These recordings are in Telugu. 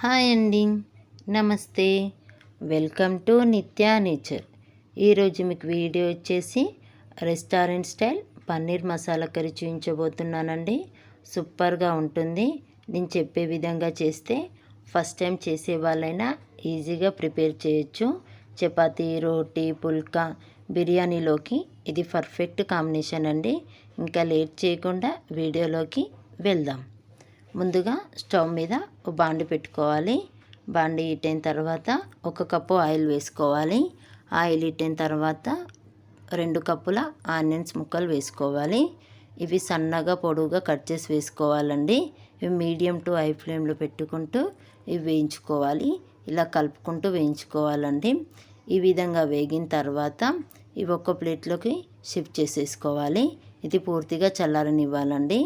హాయ్ అండి. నమస్తే. Welcome to Nitya Nature. ఈరోజు మీకు వీడియో వచ్చేసి restaurant style paneer masala curry చూపించబోతున్నానండి సూపర్గా ఉంటుంది. నేను చెప్పే విధంగా చేస్తే ఫస్ట్ టైం చేసే వాళ్ళైనా ఈజీగా ప్రిపేర్ చేయొచ్చు. చపాతీ రోటీ పుల్కా బిర్యానీలోకి ఇది పర్ఫెక్ట్ కాంబినేషన్ అండి. ఇంకా లేట్ చేయకుండా వీడియోలోకి వెళ్దాం. ముందుగా స్టవ్ మీద ఒక బాండి పెట్టుకోవాలి. బాండి ఇట్టిన తర్వాత ఒక కప్పు ఆయిల్ వేసుకోవాలి. ఆయిల్ ఇట్టిన తర్వాత రెండు కప్పుల ఆనియన్స్ ముక్కలు వేసుకోవాలి. ఇవి సన్నగా పొడవుగా కట్ చేసి వేసుకోవాలండి. ఇవి మీడియం టు హై ఫ్లేమ్లో పెట్టుకుంటూ ఇవి వేయించుకోవాలి. ఇలా కలుపుకుంటూ వేయించుకోవాలండి. ఈ విధంగా వేగిన తర్వాత ఇవి ఒక్క ప్లేట్లోకి షిఫ్ట్ చేసేసుకోవాలి. ఇది పూర్తిగా చల్లారనివ్వాలండి.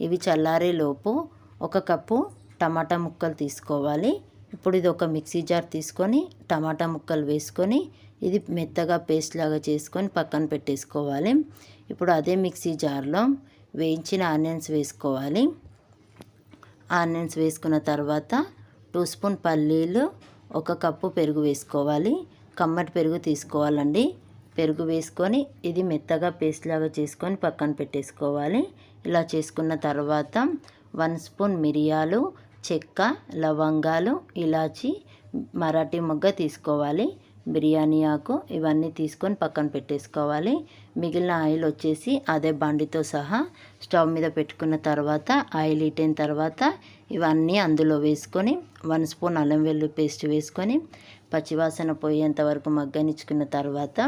ఇవి చల్లారే లోపు ఒక కప్పు టమాటా ముక్కలు తీసుకోవాలి. ఇప్పుడు ఇది ఒక మిక్సీ జార్ తీసుకొని టమాటా ముక్కలు వేసుకొని ఇది మెత్తగా పేస్ట్ లాగా చేసుకొని పక్కన పెట్టేసుకోవాలి. ఇప్పుడు అదే మిక్సీ జార్లో వేయించిన ఆనియన్స్ వేసుకోవాలి. ఆనియన్స్ వేసుకున్న తర్వాత టూ స్పూన్ పల్లీలు ఒక కప్పు పెరుగు వేసుకోవాలి. కమ్మటి పెరుగు తీసుకోవాలండి. పెరుగు వేసుకొని ఇది మెత్తగా పేస్ట్ లాగా చేసుకొని పక్కన పెట్టేసుకోవాలి. ఇలా చేసుకున్న తర్వాత వన్ స్పూన్ మిరియాలు చెక్క లవంగాలు ఇలాచి మరాఠీ మొగ్గ తీసుకోవాలి. బిర్యానీ ఆకు ఇవన్నీ తీసుకొని పక్కన పెట్టేసుకోవాలి. మిగిలిన ఆయిల్ వచ్చేసి అదే బండితో సహా స్టవ్ మీద పెట్టుకున్న తర్వాత ఆయిల్ హీట్ అయిన తర్వాత ఇవన్నీ అందులో వేసుకొని వన్ స్పూన్ అల్లం వెల్లు పేస్ట్ వేసుకొని పచ్చివాసన పోయేంత వరకు మగ్గనిచ్చుకున్న తర్వాత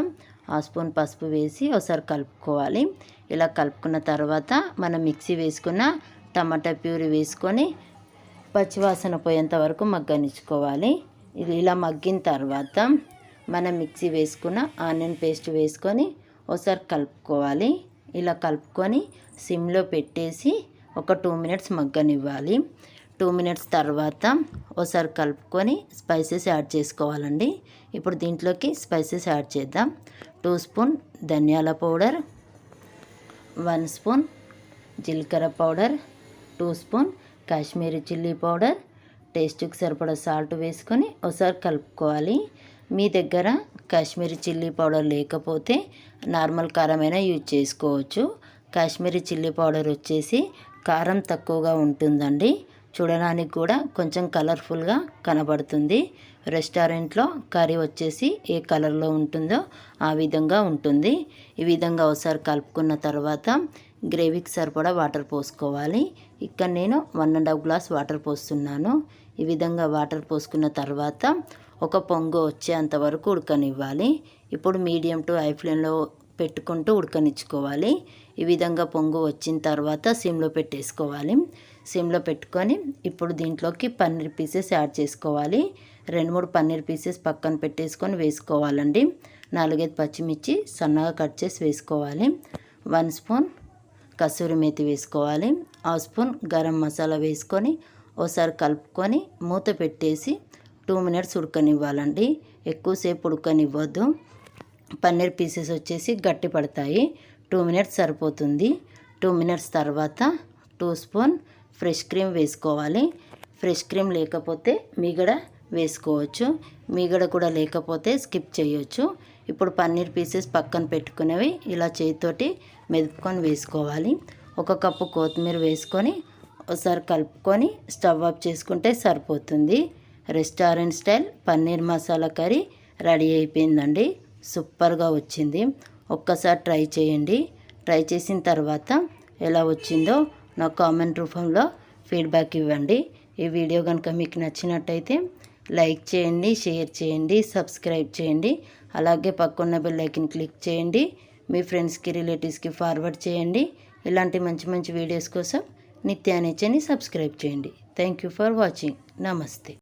ఆ స్పూన్ పసుపు వేసి ఒకసారి కలుపుకోవాలి. ఇలా కలుపుకున్న తర్వాత మనం మిక్సీ వేసుకున్న టమాటా ప్యూరీ వేసుకొని పచ్చివాసన పోయేంత వరకు మగ్గనిచ్చుకోవాలి. ఇది ఇలా మగ్గిన తర్వాత మనం మిక్సీ వేసుకున్న ఆనియన్ పేస్ట్ వేసుకొని ఒకసారి కలుపుకోవాలి. ఇలా కలుపుకొని సిమ్లో పెట్టేసి ఒక టూ మినిట్స్ మగ్గనివ్వాలి. టూ మినిట్స్ తర్వాత ఒకసారి కలుపుకొని స్పైసెస్ యాడ్ చేసుకోవాలండి. ఇప్పుడు దీంట్లోకి స్పైసెస్ యాడ్ చేద్దాం. టూ స్పూన్ ధనియాల పౌడర్ వన్ స్పూన్ జీలకర్ర powder two spoon Kashmiri chilli powder. టేస్ట్కి సరిపడా సాల్ట్ వేసుకొని ఒకసారి కలుపుకోవాలి. మీ దగ్గర కాశ్మీరీ చిల్లీ పౌడర్ లేకపోతే నార్మల్ కారమైనా యూజ్ చేసుకోవచ్చు. కాశ్మీరీ చిల్లీ పౌడర్ వచ్చేసి కారం తక్కువగా ఉంటుందండి. చూడడానికి కూడా కొంచెం కలర్ఫుల్గా కనబడుతుంది. రెస్టారెంట్లో కర్రీ వచ్చేసి ఏ కలర్లో ఉంటుందో ఆ విధంగా ఉంటుంది. ఈ విధంగా ఒకసారి కలుపుకున్న తర్వాత గ్రేవీకి సరిపడా వాటర్ పోసుకోవాలి. ఇక్కడ నేను one and half glass water పోస్తున్నాను. ఈ విధంగా వాటర్ పోసుకున్న తర్వాత ఒక పొంగు వచ్చేంత వరకు ఉడకనివ్వాలి. ఇప్పుడు మీడియం టు హై ఫ్లేమ్లో పెట్టుకుంటూ ఉడకనిచ్చుకోవాలి. ఈ విధంగా పొంగు వచ్చిన తర్వాత సిమ్లో పెట్టేసుకోవాలి. సిమ్లో పెట్టుకొని ఇప్పుడు దీంట్లోకి పన్నీర్ పీసెస్ యాడ్ చేసుకోవాలి. రెండు మూడు పన్నీర్ పీసెస్ పక్కన పెట్టేసుకొని వేసుకోవాలండి. నాలుగైదు పచ్చిమిర్చి సన్నగా కట్ చేసి వేసుకోవాలి. వన్ స్పూన్ కసూరి మేతి వేసుకోవాలి. ఆ స్పూన్ గరం మసాలా వేసుకొని ఒకసారి కలుపుకొని మూత పెట్టేసి టూ మినిట్స్ ఉడకనివ్వాలండి. ఎక్కువసేపు ఉడకనివ్వద్దు. పన్నీర్ పీసెస్ వచ్చేసి గట్టి పడతాయి. టూ మినిట్స్ సరిపోతుంది. టూ మినిట్స్ తర్వాత టూ స్పూన్ ఫ్రెష్ క్రీమ్ వేసుకోవాలి. ఫ్రెష్ క్రీమ్ లేకపోతే మీగడ వేసుకోవచ్చు. మీగడ కూడా లేకపోతే స్కిప్ చేయొచ్చు. ఇప్పుడు పన్నీర్ పీసెస్ పక్కన పెట్టుకునేవి ఇలా చేతితోటి మెదుపుకొని వేసుకోవాలి. ఒక కప్పు కొత్తిమీర వేసుకొని ఒకసారి కలుపుకొని స్టవ్ ఆఫ్ చేసుకుంటే సరిపోతుంది. Restaurant style paneer masala curry ready అయిపోయిందండి. సూపర్గా వచ్చింది. ఒక్కసారి ట్రై చేయండి. ట్రై చేసిన తర్వాత ఎలా వచ్చిందో నా కామెంట్ రూపంలో ఫీడ్బ్యాక్ ఇవ్వండి. ఈ వీడియో కనుక మీకు నచ్చినట్టయితే లైక్ చేయండి షేర్ చేయండి సబ్స్క్రైబ్ చేయండి. అలాగే పక్కన్న బెల్లైకిన్ క్లిక్ చేయండి. మీ ఫ్రెండ్స్కి రిలేటివ్స్కి ఫార్వర్డ్ చేయండి. ఇలాంటి మంచి మంచి వీడియోస్ కోసం నిత్యానిచ్చని సబ్స్క్రైబ్ చేయండి. Thank you for watching. నమస్తే.